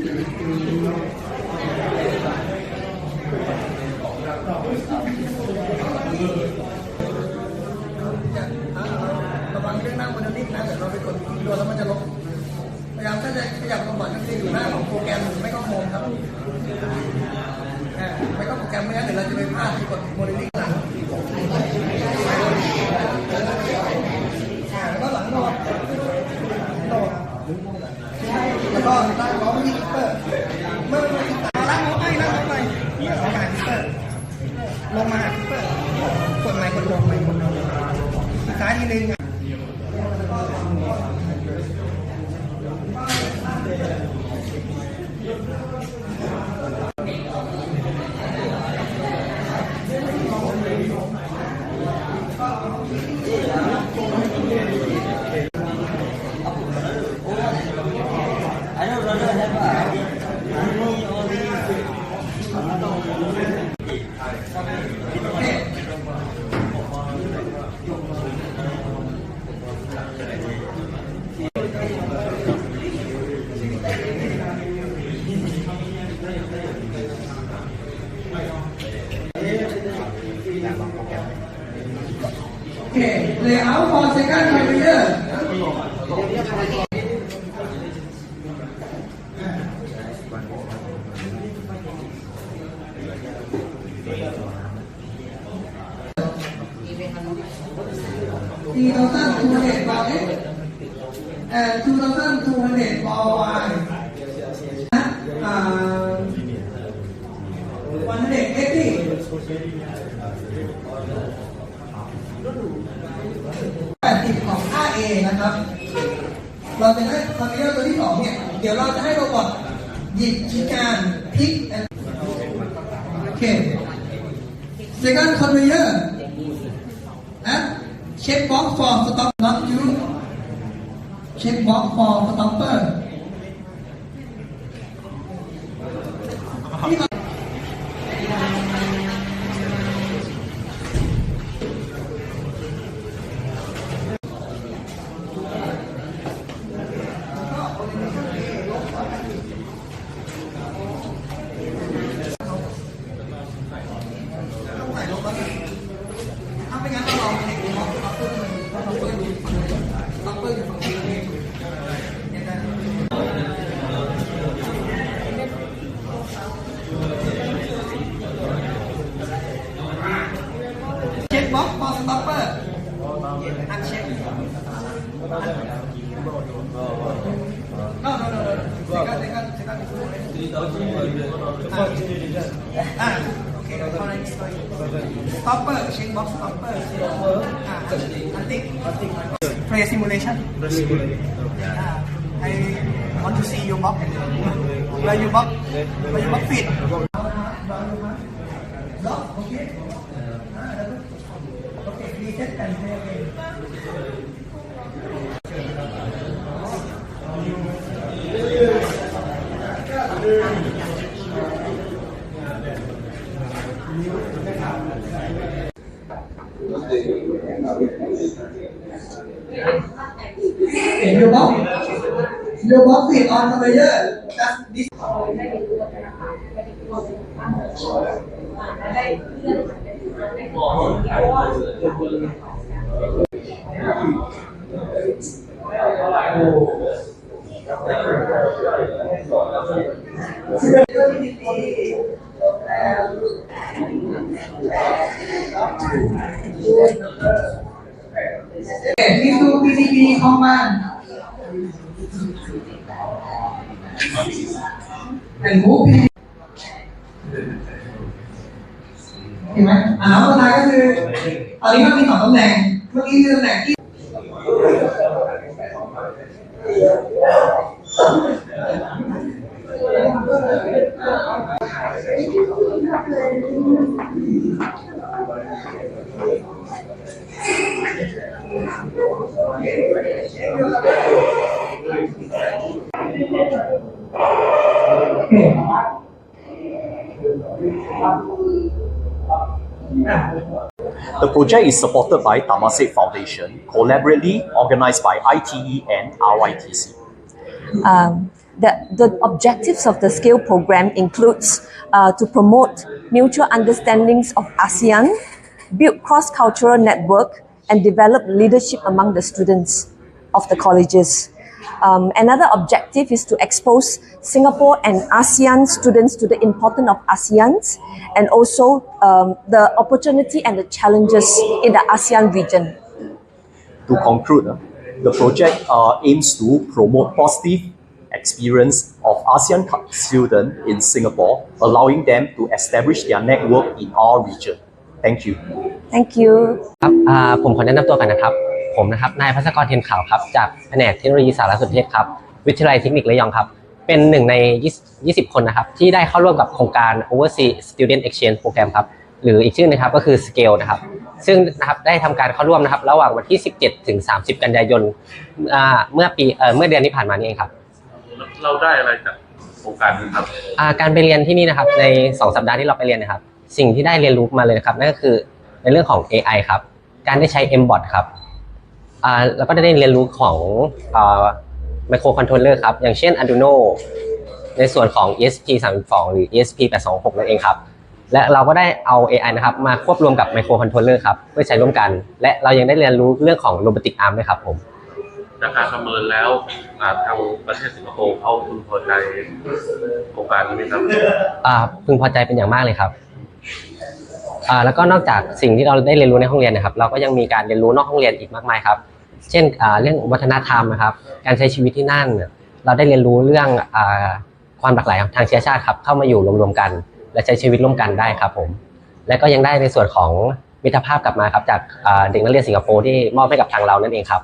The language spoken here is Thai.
ระวังเรื่องหน้ามันจะนิดนะเดี๋ยวเราไปกดโดนแล้วมันจะลบพยายามถ้าจะขยับลงก่อนก็คืออยู่หน้าของโปรแกรมไม่ก็โฮมครับไม่ก็โปรแกรมไม่งั้นเดี๋ยวเราจะไปพลาดที่กดโมเดลลิ่งหลังแล้วก็หลังโหนดโหนดแล้วก็ตั้งล้อมที่คิปเปอร์เมื่อมาล้างล้อไปล้างล้อไปลงมาหาคิปเปอร์ลงมาหาคิปเปอร์กดไมค์กดลงไมค์กดลง อีกซ้ายทีนึง I don't rather have a money or this. Okay, layout for second career. Three thousand two hundred bar X and two thousand two hundred bar Y. Uh, one hundred eighty. แปดสิบของ 5A นะครับ เราจะให้คอนเทนเนอร์ตัวที่สองเนี่ย เดี๋ยวเราจะให้โรบอทหยิบชิ้นงานพลิก and โอเค second conveyor and check box for stop not use check box for stopper ที่เรา ต้องใส่ลงแล้วถ้า ไม่งั้นเราลองเช็คดูว่าอัพเปอร์มันอัพเปอร์อยู่ฝั่งนี้อัพเปอร์อยู่ฝั่งนี้เนี่ยนะเช็คบ็อกซ์บอลสต็อปเปอร์อันเช็ค No, no, no, no. Second, second, second. Ah, correct. Stopper, check box stopper. Ah, antik. Play simulation. Ah, I want to see your box. Where your box? Where your box fit? Lock, okay. Okay, reset and play box. Your box fit on conveyor. Just this. Okay, please do PCB command. And move PCB เเป็นผู้พิเห็นไหมอ่าแล้วสุดท้ายก็คือ ตอนนี้มันมีสองตำแหน่ง เมื่อกี้คือตำแหน่งที่ The project is supported by Temasek Foundation, collaboratively organized by ITE and RYTC. Um, The, the objectives of the scale program includes uh, to promote mutual understandings of ASEAN, build cross-cultural network, and develop leadership among the students of the colleges. Um, another objective is to expose Singapore and ASEAN students to the importance of ASEAN and also um, the opportunity and the challenges in the ASEAN region. To conclude, uh, the project uh, aims to promote positive experience of ASEAN co- students in Singapore, allowing them to establish their network in our region. Thank you. Thank you. ครับอ่าผมขอแนะนำตัวกันนะครับ ผมนะครับนายพัศกรเทียนขาวครับจากแผนกเทคโนโลยีสารสนเทศครับวิทยาลัยเทคนิคระยองครับ เป็นหนึ่งใน 20 20คนนะครับ ที่ได้เข้าร่วมกับโครงการ Overseas Student Exchange Program ครับหรืออีกชื่อหนึงครับก็คือ Scale นะครับ ซึ่งนะครับได้ทำการเข้าร่วมนะครับระหว่างวันที่ 17 ถึง 30 กันยายนอ่าเมื่อปีเอ่อเมื่อเดือนที่ผ่านมานี่เองครับ เราได้อะไรจากโครงการนี้ครับอ่าการไปเรียนที่นี่นะครับใน 2 สัปดาห์ที่เราไปเรียนนะครับ สิ่งที่ได้เรียนรู้มาเลยนะครับนั่นก็คือในเรื่องของ AI ครับ การได้ใช้ MBOT ครับ อ่าแล้วก็ได้เรียนรู้ของอ่าไมโครคอนโทรลเลอร์ครับ อย่างเช่น Arduino ในส่วนของ ESP 32 หรือ ESP 826 นั่นเองครับ และเราก็ได้เอา AI นะครับ มาควบรวมกับไมโครคอนโทรลเลอร์ครับเพื่อใช้ร่วมกัน และเรายังได้เรียนรู้เรื่องของ Robotic Arm ด้วยครับผมจากการประเมินแล้วอ่าทางประเทศสิงคโปร์เขาพึงพอใจโครงการนี้ไหมครับอ่าพึงพอใจเป็นอย่างมากเลยครับ อ่าแล้วก็นอกจากสิ่งที่เราได้เรียนรู้ในห้องเรียนนะครับ เราก็ยังมีการเรียนรู้นอกห้องเรียนอีกมากมายครับ เช่นอ่าเรื่องวัฒนธรรมนะครับ การใช้ชีวิตที่นั่น เราได้เรียนรู้เรื่องอ่าความหลากหลายทางเชื้อชาติครับ เข้ามาอยู่รวมๆกัน และใช้ชีวิตร่วมกันได้ครับผม และก็ยังได้ในส่วนของมิตรภาพกลับมาครับ จากเด็กนักเรียนสิงคโปร์ที่มอบให้กับทางเรานั่นเองครับ